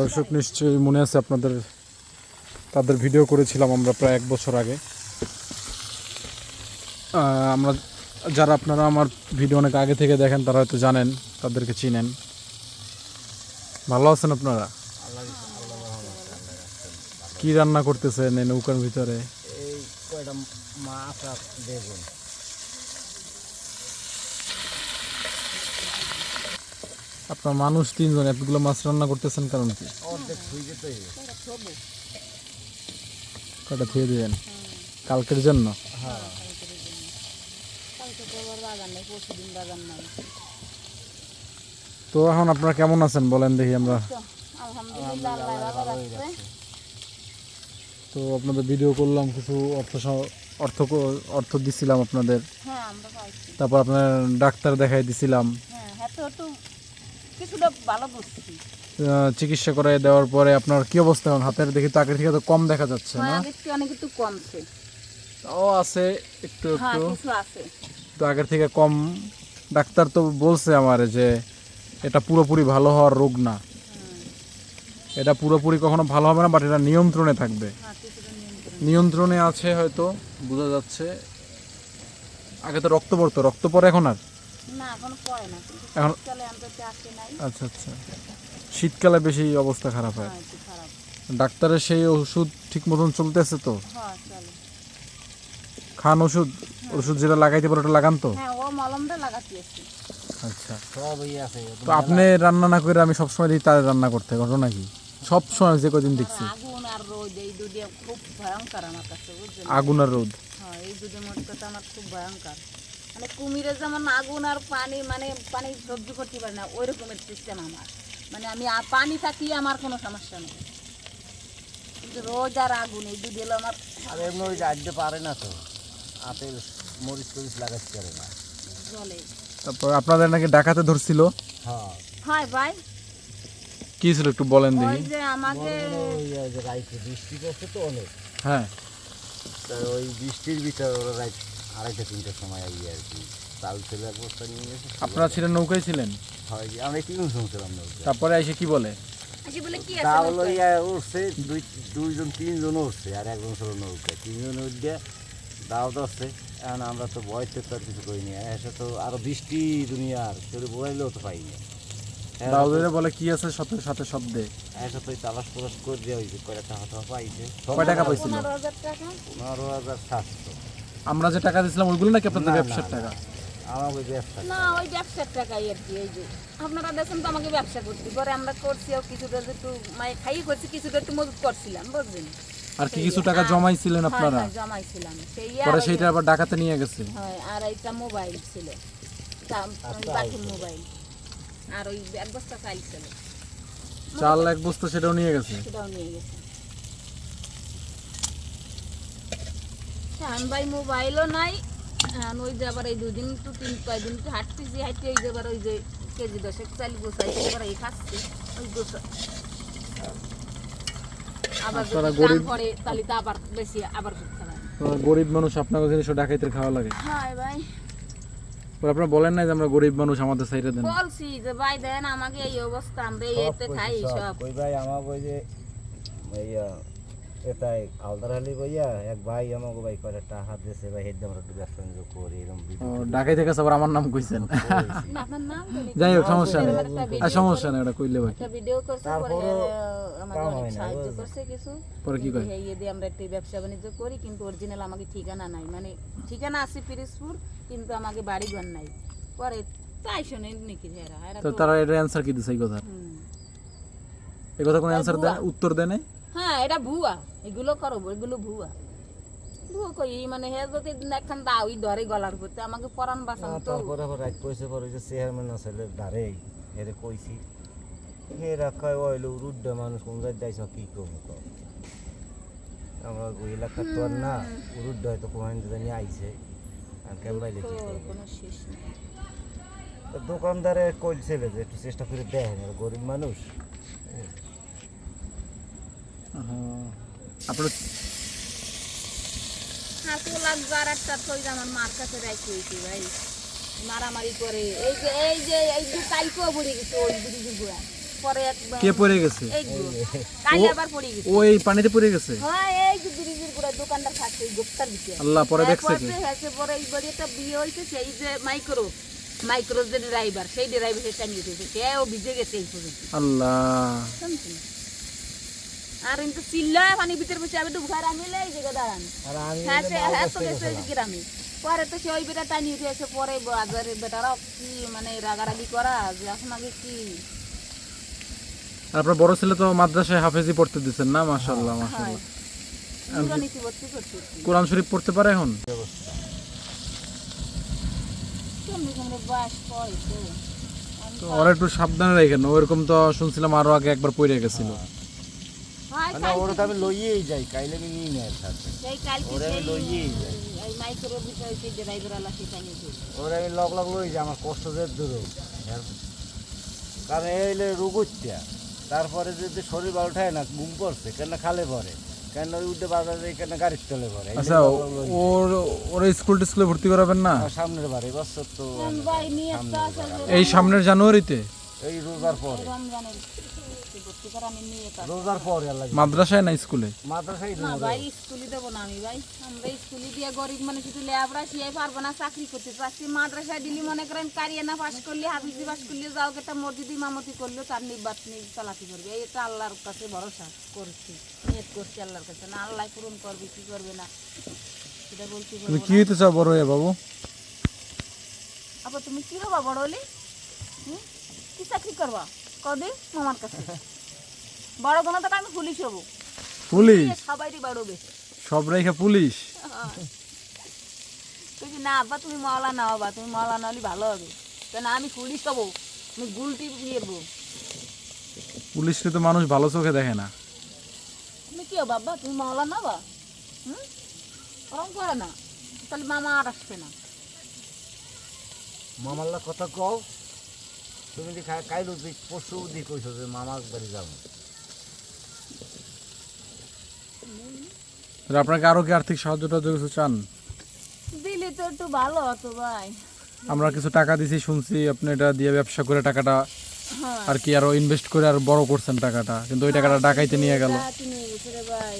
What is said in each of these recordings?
দর্শক নিশ্চয়ই মনে আছে আপনাদের তাদের ভিডিও করেছিলাম আমরা প্রায় এক বছর আগে। আমরা যারা আপনারা আমার ভিডিও অনেক আগে থেকে দেখেন তারা হয়তো জানেন তাদেরকে চিনেন। ভালো আছেন আপনারা? কি রান্না করতেছেন এই নৌকার ভিতরে? এই কয়টা মাছ বেগুন। আপনার মানুষ তিনজন এতগুলো মাছ রান্না করতেছেন কারণ কি? কটা দিবেন? কালকের জন্য? হ্যাঁ। তো এখন আপনারা কেমন আছেন বলেন দেখি আমরা? তো আলহামদুলিল্লাহ আল্লাহ ভালো রাখছে তো আপনাদের ভিডিও করলাম কিছু অর্থ অর্থ অর্থ দিছিলাম আপনাদের। হ্যাঁ আমরা পাইছি। তারপর আপনার ডাক্তার দেখাই দিছিলাম। হ্যাঁ হ্যাঁ তো একটু কিছুটা ভালো বুঝছি। চিকিৎসা করে দেওয়ার পরে আপনার কি অবস্থা? এখন হাতের দেখি তো আগের থেকে তো কম দেখা যাচ্ছে হ্যাঁ না? আগের থেকে অনেক একটু কমছে। ও আছে একটু হ্যাঁ একটু। আছে। তো আগের থেকে কম। ডাক্তার তো বলছে আমারে যে এটা পুরোপুরি ভালো হওয়ার রোগ না। এটা পুরোপুরি কখনো ভালো হবে না বাট এটা নিয়ন্ত্রণে থাকবে। হ্যাঁ নিয়ন্ত্রণ। নিয়ন্ত্রণে আছে হয়তো বোঝা যাচ্ছে। আগে তো রক্ত পড়তো রক্ত পড়ে এখন আর? না এখন পড়ে না কিন্তু শীতকালে অন্তত আসে নাই। আচ্ছা আচ্ছা। শীতকালে বেশি অবস্থা খারাপ হয়। হ্যাঁ খারাপ। ডাক্তারের সেই ওষুধ ঠিক মতন চলতেছে তো? হ্যাঁ চলে। খান ওষুধ? ওষুধ যেটা লাগাইতে পারে ওটা লাগান তো? হ্যাঁ ও মলমটা লাগাতে আচ্ছা। সবই আছে তো আপনি রান্না না করে আমি সবসময় দিই তার রান্না করতে ঘটনা কি? সব সময় যে কদিন দেখছি। আগুন আর রোদ এই দুটো খুব ভয়ঙ্কর আমার কাছে আগুন আর রোদ। হ্যাঁ এই দুটো মোট কথা আমার খুব ভয়ঙ্কর। মানে কুমিরে যেমন আগুন আর পানি মানে পানি সহ্য করতে পারে না ওই রকমের সিস্টেম আমার। মানে আমি পানি থাকলে আমার কোনো সমস্যা নেই। কিন্তু রোজ আর আগুন এই দুটো হলো আমার আর এমনি ওই পারে না তো আপেল মরিচ টরিচ লাগাতে পারে না। জলে। তারপর আপনাদের নাকি ডাকাতে ধরছিল? হ্যাঁ। হয় ভাই। কি ছিল একটু বলেন ওই দেখি যে আমাকে রাইতে বৃষ্টি করছে তো অনেক। হ্যাঁ। ওই বৃষ্টির ভিতরে ওরা রাত আড়াইটা তিনটার সময় আই আর কি। চাল ছিল এক বস্তা নিয়ে গেছে আপনারা ছিলেন নৌকায় ছিলেন? হয় যে আমরা তিন শুনছিলাম না তারপরে এসে কি বলে? আজকে তা হলো ইয়া উঠছে দুই দুইজন তিনজন উঠছে আর একজন ছিল নৌকা তিনজন উঠে দাও এখন আমরা তো ভয়তে তো আর কিছু করিনি। এসে তো আরও বৃষ্টি দুনিয়ার কেউ বলাইলেও তো পাইনি দাউদের বলে কি আছে? সাথে সাথে শব্দে। এসে তো তালাশ তালাশ করে দেওয়া হয়েছে কয়টা টাকা টাকা পাইছে? কয় টাকা পাইছিল? পনেরো হাজার সাতশো। আমরা যে টাকা দিয়েছিলাম ওইগুলো নাকি আপনাদের ব্যবসার টাকা? আমার ব্যবসা না ওই ব্যবসার টাকাই আর কি এই যে। আপনারা দেখেন তো আমাকে ব্যবসা করতে। পরে আমরা করছি আর কিছুটা একটু মানে খাইয়ে করছি কিছুটা একটু মজুত করছিলাম বুঝলেন? আর কি কিছু টাকা জমাইছিলেন আপনারা? জমাইছিলাম। সেই পরে সেইটা আবার ডাকাতে নিয়ে গেছে। হয় আর এইটা মোবাইল ছিল। আচ্ছা, বাকির মোবাইল। আর ওই এক বস্তা চাল ছিল। চাল এক বস্তা সেটাও নিয়ে গেছে? সেটাও নিয়ে গেছে। শাহান ভাই মোবাইলও নাই। ওই যে আবার এই দুদিন তো তিন কয়দিন তো হাঁটতেছি হাঁটতে ওই যে আবার ওই যে কেজি দশেক চাল গোছাইছে এবার এই খাচ্ছি ওই গোছা। আবার যদি গরিব- তাহলে তো আবার বেশি আবার করতে গরিব মানুষ আপনার জিনিস ডাকাইতে খাওয়া লাগে। হ্যাঁ ভাই। আপনারা বলেন নাই যে আমরা গরিব মানুষ আমাদের সাইডে দেন। বলছি যে ভাই দেন আমাকে এই অবস্থা আমরা খাই সব ওই ভাই আমাকে ওই যে এটাই আলদার হালি বইয়া এক ভাই আমাকে ভাই করে টাকা দিয়েছে ভাই হেড আমরা একটু ব্যবসা বাণিজ্য করি এরকম আবার আমার নাম কইছেন। না, আপনার নাম জানি না। যাই হোক সমস্যা নেই। আর সমস্যা নেই ওটা কইলে বাকি। একটা ভিডিও করছে পরে আমাকে অনেক সাহায্য করছে কিছু। পরে কি কয়? কিন্তু এই দিয়ে আমরা একটু ব্যবসা বাণিজ্য করি কিন্তু অরিজিনাল আমাকে ঠিকানা নাই। মানে ঠিকানা আছে কিন্তু আমাকে বাড়ি ঘর নাই। পরে তাই শুনে নাকি তো তো- তারা অ্যান্সার কি দিছে এই কথা। এই কথা কোনো অ্যান্সার দেয় উত্তর দেয় নাই? হ্যাঁ এটা ভুয়া। এগুলো করো এগুলো ভুয়া। ভুয়া কই? মানে হে যদি একখান দাও ই ধরে গলার করতে আমাকে পরান বাঁচানো তো। তারপরে আবার রাত পয়সা পরে যে চেয়ারম্যান আছে দাঁড়ে এরে কইছি। হে রাখায় ওইলো রুড্ডা মানুষ কোন যাই দাইছ কি করব কও? আমরা ওই এলাকার তো আর না রুড্ডা হয়তো কোন জানি আইছে আর কেমবাইলে কি কোনো শেষ নেই। তো দোকানদারে কইছিল যে একটু চেষ্টা করে দেখেন গরিব মানুষ আপনার হাসু লাগবে একটা থই আমার মার কাছে রাখি হয়েছি ভাই। মারামারি করে। এই যে এই যে এই যে কালকেও পড়ে গেছে ওই ব্রিজের গোড়া পরে কে পড়ে গেছে? এই কাল আবার পড়ে গেছে। ও পানিতে পড়ে গেছে? হ্যাঁ এই যে ব্রিজের গোড়া দোকানটা থাকছে এই গোপটার আল্লাহ পরে দেখছে কি? হয়েছে পরে এই বাড়ি একটা বিয়ে হয়েছে সেই যে মাইক্রো মাইক্রো যে ড্রাইভার সেই ড্রাইভার সেটা নিয়ে উঠেছে। সেও ভিজে গেছে এই পর্যন্ত। আল্লাহ? আর পানি ভিতরে বসে আমি আমি এই জায়গা দাঁড়ান। হ্যাঁ সে হ্যাঁ তো গেছে গ্রামে পরে তো সে ওই বেটা টানি উঠে এসে পরে বাজারের বেটারাও কি মানে রাগারাগি করা যে এখন আগে কি? আপনার বড় ছেলে তো মাদ্রাসায় হাফেজি পড়তে দিচ্ছেন না? হয়। ভর্তি করছে। কোরআন শরীফ পড়তে পারে এখন? তো? ওরা একটু সাবধানে রাখেন। ওরকম তো শুনছিলাম আরও আগে একবার পড়ে গেছিল। হয়। না ওরা তো আমি লইয়েই যাই কাইলে আমি নিই না এর সাথে সেই আমি লইয়েই যাই। নিয়ে ওরা আমি লগ লগ লই যাই আমার কষ্ট যে দূর কারণ এইলে রুগুত্যা তারপরে যদি শরীর ভালো থাকে না ঘুম পড়ছে কেন খালে পরে কেন ওই উঠে বাজারে কেন গাড়ির তলে পরে আচ্ছা। ওর ওর স্কুল টিস্কুলে ভর্তি করাবেন না? সামনের বারে বছর তো নিয়ে এই সামনের জানুয়ারিতে? এই রোজার পরে। রমজানের আমি নিয়ে রোজার পরে আল্লাহ মাদ্রাসায় না স্কুলে? মাদ্রাসাই না ভাই স্কুলে দেবো না আমি ভাই। আমরা স্কুলে দিয়ে গরিব মানে শুধু লেবরা শিয়াই পারব না চাকরি করতে পারছি। মাদ্রাসায় দিলি মনে করেন কারিয়ানা পাস করলে হাফিজি পাস করলে যাও একটা মসজিদ ইমামতি করলেও তার নির্বাত নিয়ে চালাতে করবে। এটা আল্লাহর কাছে ভরসা করছি নিয়ত করছি আল্লাহর কাছে। না আল্লাহ পূরণ করবে কি করবে না? সেটা বলতে তুমি কি হইতে চাও বড় হয়ে বাবু? আবার তুমি কি হবা বড় হলে? কি চাকরি করবা? কদে মামার কাছে। বড় কোনো তো আমি পুলিশ হব। পুলিশ? সবাইরই বাড়বে সব রেখে পুলিশ? তুই না আব্বা তুমি মৌলানা হবা তুমি মৌলানা হলে ভালো হবে। কেন আমি পুলিশ হব আমি গুলটি পুলিশকে তো মানুষ ভালো চোখে দেখে না। তুমি কি আব্বা? তুমি মৌলানা হবা হুম? ওরম করে না। তাহলে মামা আর আসবে না। মামাল্লা কথা কও তুমি দি কাইল পরশু দিক কইছো যে মামার বাড়ি যাব। আপনাকে আরও কি আর্থিক কিছু চান? দিলে তো একটু ভালো হতো ভাই। আমরা কিছু টাকা দিছি শুনছি আপনি এটা দিয়ে ব্যবসা করে টাকাটা হ্যাঁ। আর কি আরও ইনভেস্ট করে আর বড় করছেন টাকাটা। কিন্তু ওই টাকাটা ডাকাইতে নিয়ে গেল। ভাই।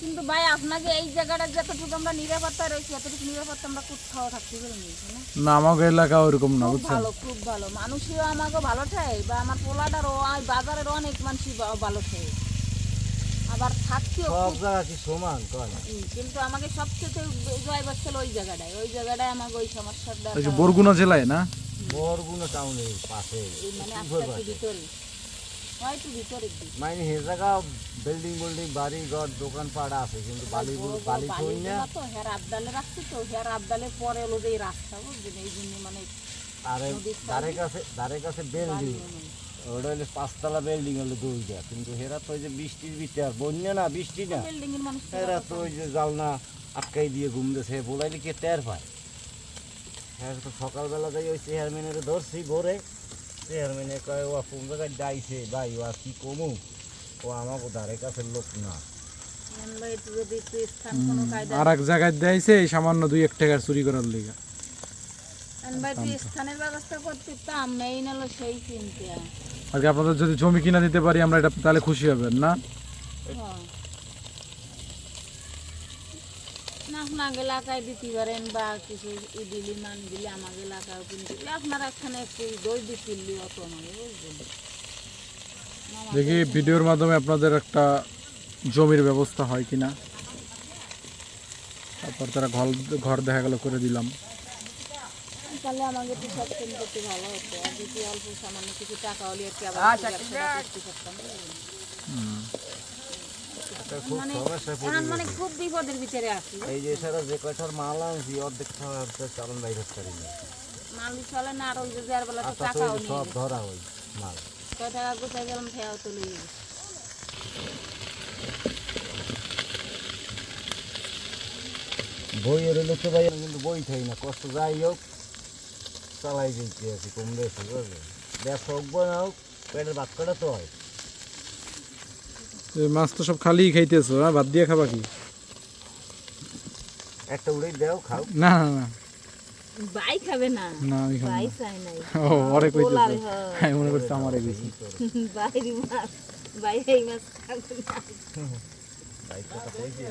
কিন্তু ভাই আপনাকে এই জায়গাটা যতটুকু আমরা নিরাপত্তা রয়েছি এতটুকু নিরাপত্তা আমরা কোথাও থাকতে পারি না আমাকে এলাকা ওরকম না বুঝছেন? ভালো খুব ভালো। মানুষও আমাকে ভালো বা আমার পোলাটারও বাজারের অনেক মানুষই ভালো ঠাই আবার থাকতেও সব জায়গা কি সমান? কিন্তু আমাকে সবচেয়ে জয় বাচ্চাল ওই জায়গাটায়। ওই জায়গাটায় আমাকে ওই সমস্যাটা বরগুনা জেলায় না? বরগুনা টাউনের পাশে। মানে আস্তে ভিতরে। হয়তো ভিতরে মানে হে জায়গা বিল্ডিং বিল্ডিং বাড়ি ঘর দোকান পাড়া আছে কিন্তু বালি বড় বড় বালি থই না। তো হের আবদালে রাখছি তো হের আবদালে পরে হলো যে রাস্তা বুঝছেন এই জন্য মানে আরে ধারে কাছে ধারে কাছে বিল্ডিং। ওটা হলে পাঁচতলা বিল্ডিং হলো দুইটা কিন্তু হেরা তো ওই যে বৃষ্টির ভিতরে বন্যা না বৃষ্টি না। বিল্ডিং এর মানুষ তো ওই যে জালনা আটকাই দিয়ে ঘুমতেছে বলাইলে কে টের পায়? হ্যাঁ তো সকালবেলা যাই ওই চেয়ারম্যানের ধরছি ভোরে। চেয়ারম্যানে কয় ও কোন জায়গায় ডাইছে ভাই ও আর কি কমু? ও আমাকে ধারে কাছের লোক না। আর এক জায়গায় দেয়ছে এই সামান্য দুই এক টাকার চুরি করার লিগা। আর কি আপনাদের যদি জমি কিনা দিতে পারি আমরা এটা তাহলে খুশি হবেন না। এলাকায় দিতে পারেন বা কিছু ই মান দিলে আমার এলাকায় কিনতে। দিলে এখানে একটু দই দিয়ে অত আমাকে দেখি ভিডিওর মাধ্যমে আপনাদের একটা জমির ব্যবস্থা হয় কিনা। তারপর তারা ঘর ঘর দেখা গেল করে দিলাম। তাহলে আমাকে একটু সচেতন করতে ভালো হতো। আর যদি অল্প সামান্য কিছু টাকা হলে আর কি আবার করতে পারতাম। এটা খুব মানে মানে খুব বিপদের ভিতরে আছি। এই যে সারা যে কয়টার মাল আনছি অর্ধেক খাওয়া চালন বাইরে পারি না মাল চলে না আর ওই যে যার বেলা তো আর তা তো টাকাও ওই যে নিয়ে সব ধরা ওই মাল। কয় টাকা কোথায় গেলাম খেয়াও তো লেগে গেছে বই এর লোকতে ভাই কিন্তু বই খাই না কষ্ট যাই হোক। চালাই যেতে আছি কম বেশি বুঝলে? ব্যবসা হোক না হোক পেটের ভাত কটা তো হয়? এই মাছ তো সব খালি খাইতেছো হ্যাঁ ভাত দিয়ে খাবা কি? একটা উড়েই দেও খাও। না না না। বাই খাবে না। না আমি খাব না। চাই নাই। ও ওরে পোলার কইতেছে হয়। আমি মনে করছি আমারে কইছি বাইরে মাছ বাইরে মাছ খাবে না। দায়িত্বটা কইছে